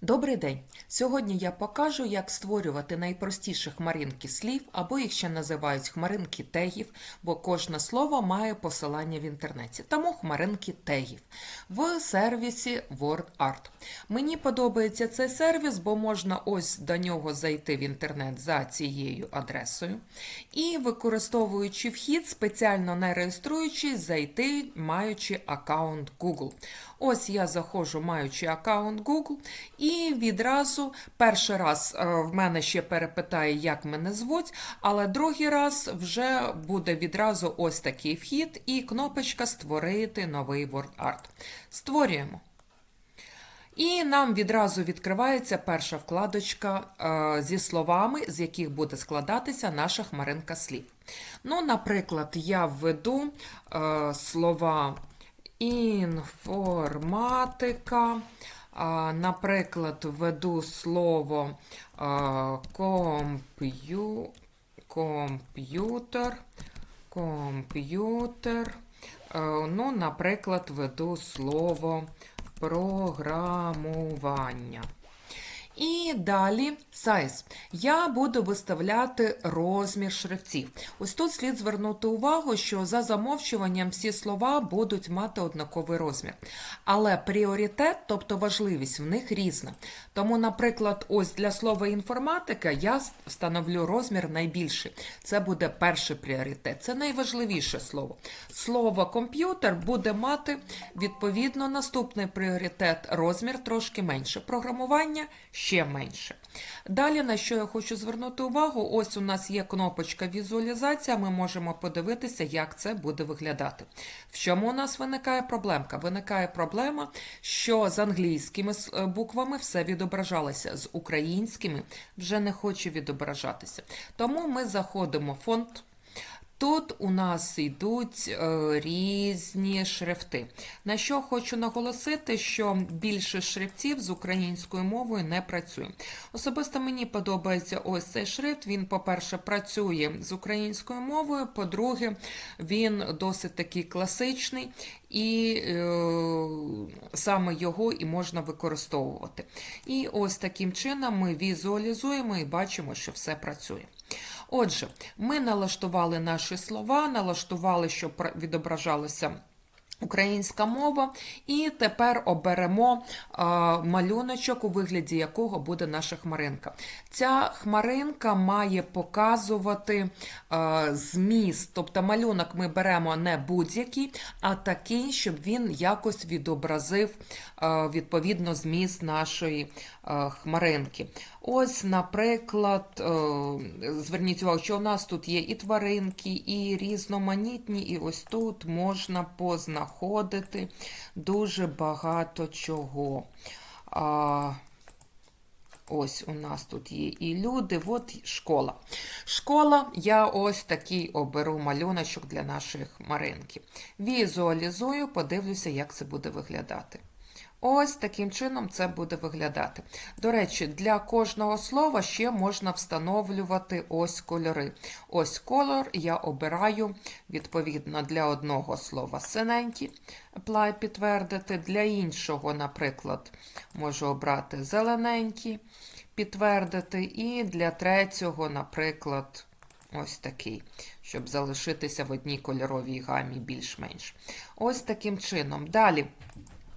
Добрий день! Сьогодні я покажу, як створювати найпростіші хмаринки слів, або їх ще називають хмаринки тегів, бо кожне слово має посилання в інтернеті, тому хмаринки тегів в сервісі WordArt. Мені подобається цей сервіс, бо можна ось до нього зайти в інтернет за цією адресою. І використовуючи вхід, спеціально не реєструючись, зайти, маючи аккаунт Google. Ось я заходжу, маючи аккаунт Google, і відразу перший раз е, в мене ще перепитає, як мене звуть, але другий раз вже буде відразу ось такий вхід і кнопочка Створити новий WordArt. Створюємо. І нам відразу відкривається перша вкладочка е, зі словами, з яких буде складатися наша хмаринка слів. Ну, наприклад, я введу е, слова інформатика. Наприклад, введу слово комп'ю, комп'ютер, комп'ютер. Е, Ну, наприклад, введу слово програмування. І далі size. Я буду виставляти розмір шрифтів. Ось тут слід звернути увагу, що за замовчуванням всі слова будуть мати однаковий розмір. Але пріоритет, тобто важливість, в них різна. Тому, наприклад, ось для слова інформатика я встановлю розмір найбільший. Це буде перший пріоритет, це найважливіше слово. Слово комп'ютер буде мати відповідно наступний пріоритет, розмір трошки менше. Програмування ще менше. Далі, на що я хочу звернути увагу, ось у нас є кнопочка візуалізація, ми можемо подивитися, як це буде виглядати. В чому у нас виникає проблемка? Виникає проблема, що з англійськими е, буквами все відображалося, з українськими вже не хоче відображатися. Тому ми заходимо в фонд. Тут у нас йдуть е, різні шрифти. На що хочу наголосити, що більше шрифтів з українською мовою не працює. Особисто мені подобається ось цей шрифт. Він, по-перше, працює з українською мовою, по-друге, він досить такий класичний. І е, саме його і можна використовувати. І ось таким чином ми візуалізуємо і бачимо, що все працює. Отже, ми налаштували наші слова, налаштували, щоб відображалося. Українська мова, і тепер оберемо е, малюночок, у вигляді якого буде наша хмаринка. Ця хмаринка має показувати е, зміст, тобто малюнок ми беремо не будь-який, а такий, щоб він якось відобразив е, відповідно зміст нашої е, хмаринки. Ось, наприклад, зверніть увагу, що у нас тут є і тваринки, і різноманітні, і ось тут можна познаходити дуже багато чого. А, Ось у нас тут є і люди, от школа. Школа, я ось такий оберу малюночок для наших маринки. Візуалізую, подивлюся, як це буде виглядати. Ось таким чином це буде виглядати. До речі, для кожного слова ще можна встановлювати ось кольори. Ось колор я обираю, відповідно, для одного слова синенький, apply підтвердити, для іншого, наприклад, можу обрати зелененький, підтвердити, і для третього, наприклад, ось такий, щоб залишитися в одній кольоровій гамі більш-менш. Ось таким чином. Далі.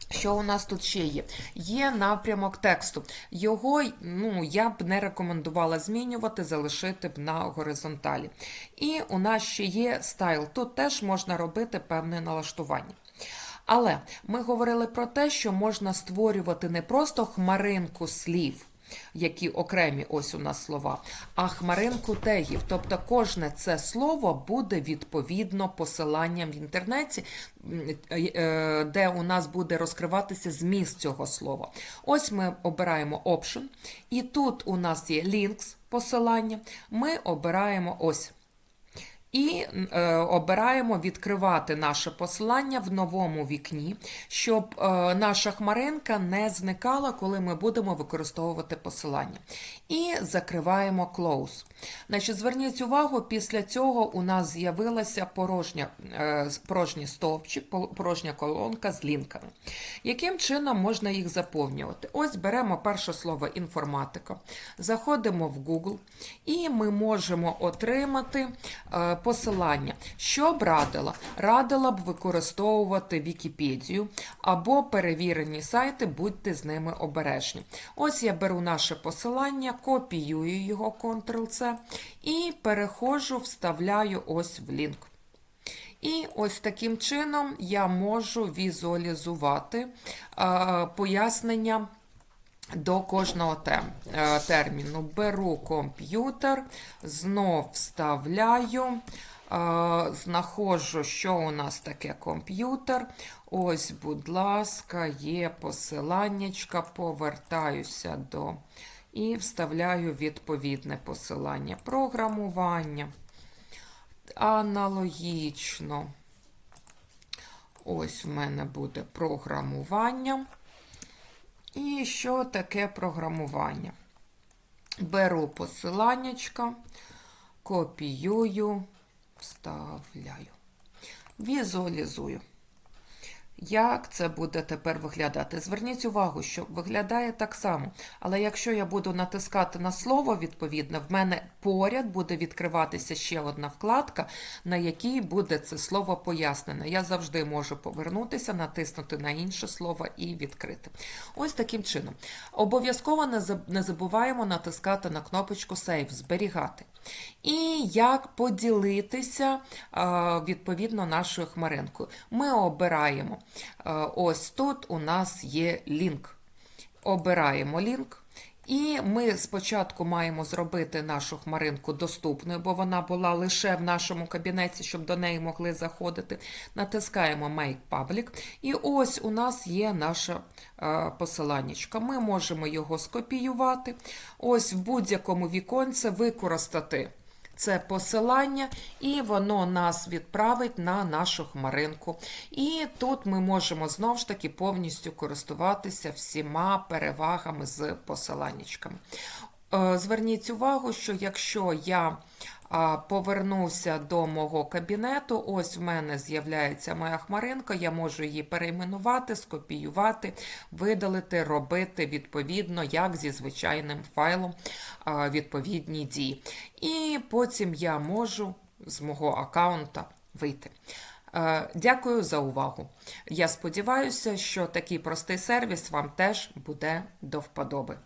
Що у нас тут ще є? Є напрямок тексту. Його ну, я б не рекомендувала змінювати, залишити б на горизонталі. І у нас ще є стайл. Тут теж можна робити певне налаштування. Але ми говорили про те, що можна створювати не просто хмаринку слів які окремі ось у нас слова, а хмаринку тегів. Тобто кожне це слово буде відповідно посиланням в інтернеті, е, де у нас буде розкриватися зміст цього слова. Ось ми обираємо Option, і тут у нас є links посилання. Ми обираємо ось. І е, обираємо відкривати наше посилання в новому вікні, щоб е, наша хмаринка не зникала, коли ми будемо використовувати посилання. І закриваємо Close. Значить, зверніть увагу, після цього у нас з'явилася порожня, е, порожній стовпчик, порожня колонка з лінками. Яким чином можна їх заповнювати? Ось беремо перше слово інформатика, заходимо в Google і ми можемо отримати е, посилання. Що б радила? Радила б використовувати Вікіпедію або перевірені сайти, будьте з ними обережні. Ось я беру наше посилання, копіюю його Ctrl-C і переходжу, вставляю ось в лінк. І ось таким чином я можу візуалізувати е, пояснення до кожного тем, е, терміну. Беру комп'ютер, знов вставляю, е, знаходжу, що у нас таке комп'ютер. Ось, будь ласка, є посиланнячка, повертаюся до і вставляю відповідне посилання. Програмування. Аналогічно. Ось в мене буде програмування. І що таке програмування? Беру посиланнячка, копіюю, вставляю, візуалізую. Як це буде тепер виглядати? Зверніть увагу, що виглядає так само. Але якщо я буду натискати на слово відповідне, в мене поряд буде відкриватися ще одна вкладка, на якій буде це слово пояснене. Я завжди можу повернутися, натиснути на інше слово і відкрити. Ось таким чином. Обов'язково не забуваємо натискати на кнопочку Save, зберігати. І як поділитися е, відповідно нашою хмаринкою. Ми обираємо. е, Ось тут у нас є лінк. Обираємо лінк. І ми спочатку маємо зробити нашу хмаринку доступною, бо вона була лише в нашому кабінеті, щоб до неї могли заходити. Натискаємо Make Public. І ось у нас є наше посиланнячко. Ми можемо його скопіювати. Ось в будь-якому віконці використати це посилання, і воно нас відправить на нашу хмаринку. І тут ми можемо знову ж таки повністю користуватися всіма перевагами з посиланнячками. Е, Зверніть увагу, що якщо я повернуся до мого кабінету, ось в мене з'являється моя хмаринка, я можу її перейменувати, скопіювати, видалити, робити відповідно, як зі звичайним файлом відповідні дії. І потім я можу з мого аккаунта вийти. Е, Дякую за увагу. Я сподіваюся, що такий простий сервіс вам теж буде до вподоби.